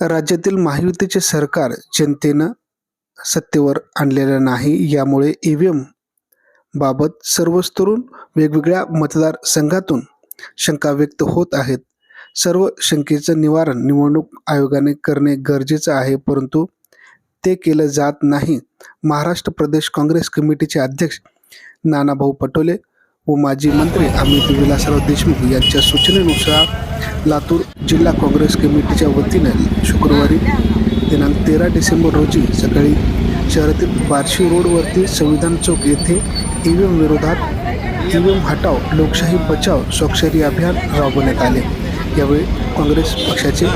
राज्यातील महायुतीचे सरकार जनतेनं सत्तेवर आणलेलं नाही. यामुळे ई व्ही एम बाबत सर्वच तरुण वेगवेगळ्या मतदारसंघातून शंका व्यक्त होत आहेत. सर्व शंकेचं निवारण निवडणूक आयोगाने करणे गरजेचं आहे परंतु ते केलं जात नाही. महाराष्ट्र प्रदेश काँग्रेस कमिटीचे अध्यक्ष नानाभाऊ पटोले व माजी मंत्री अमित विलासराव देशमुख यांच्या सूचनेनुसार लातूर जिल्हा काँग्रेस कमिटीच्या वतीने शुक्रवारी दिनांक तेरा डिसेंबर रोजी सकाळी शहरातील बार्शी रोडवरती संविधान चौक येथे ई व्ही एम विरोधात ई व्ही एम हटाव लोकशाही बचाव स्वाक्षरी अभियान राबवण्यात आले. यावेळी काँग्रेस पक्षाचे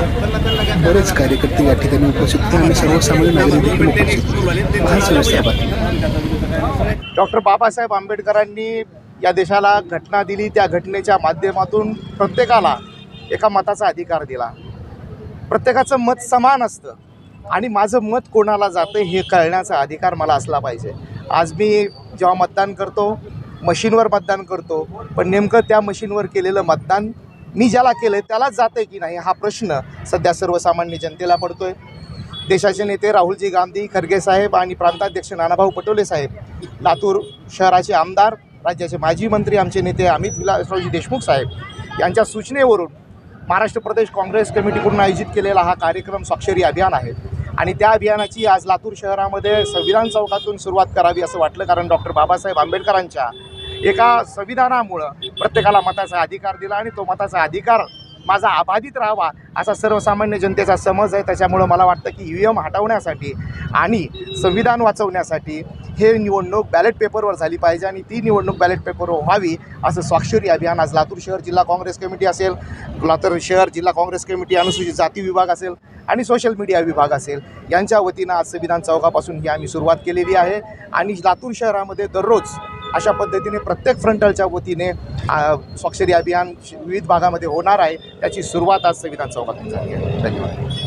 बरेच कार्यकर्ते या ठिकाणी उपस्थित होते आणि सर्वसामान्य नागरिक देखील उपस्थित डॉक्टर बाबासाहेब आंबेडकरांनी या देशाला घटना दिली त्या घटनेच्या माध्यमातून प्रत्येकाला एका मताचा अधिकार दिला. प्रत्येकाचं मत समान असतं आणि माझं मत कोणाला जातं हे कळण्याचा अधिकार मला असला पाहिजे. आज मी जेव्हा मतदान करतो मशीनवर मतदान करतो पण नेमकं त्या मशीनवर केलेलं मतदान मी ज्याला केलं आहे त्यालाच जातं आहे की नाही हा प्रश्न सध्या सर्वसामान्य जनतेला पडतो आहे देशाचे नेते राहुलजी गांधी खरगे साहेब आणि प्रांताध्यक्ष नानाभाऊ पटोले साहेब लातूर शहराचे आमदार राज्याचे माजी मंत्री आमचे नेते अमित विलासरावजी देशमुख साहेब यांच्या सूचनेवरून महाराष्ट्र प्रदेश काँग्रेस कमिटीकडून आयोजित केलेला हा कार्यक्रम स्वाक्षरी अभियान आहे. आणि त्या अभियानाची आज लातूर शहरामध्ये संविधान चौकातून सुरुवात करावी असं वाटलं कारण डॉक्टर बाबासाहेब आंबेडकरांच्या एका संविधानामुळं प्रत्येकाला मताचा अधिकार दिला आणि तो मताचा अधिकार माझा अबाधित राहावा असा सर्वसामान्य जनतेचा समज आहे. त्याच्यामुळं मला वाटतं की ई व्ही एम हटवण्यासाठी आणि संविधान वाचवण्यासाठी हे निवडणूक बॅलेट पेपरवर झाली पाहिजे आणि ती निवडणूक बॅलेट पेपरवर व्हावी असं स्वाक्षरी अभियान आज लातूर शहर जिल्हा काँग्रेस कमिटी असेल लातूर शहर जिल्हा काँग्रेस कमिटी अनुसूचित जाती विभाग असेल आणि सोशल मीडिया विभाग असेल यांच्या वतीनं आज संविधान चौकापासून ही आम्ही सुरुवात केलेली आहे. आणि लातूर शहरामध्ये दररोज अशा पद्धतीने प्रत्येक फ्रंटलच्या वतीने स्वाक्षरी अभियान विविध भागामध्ये होणार आहे त्याची सुरुवात आज संविधान चौकातून झाली आहे. धन्यवाद.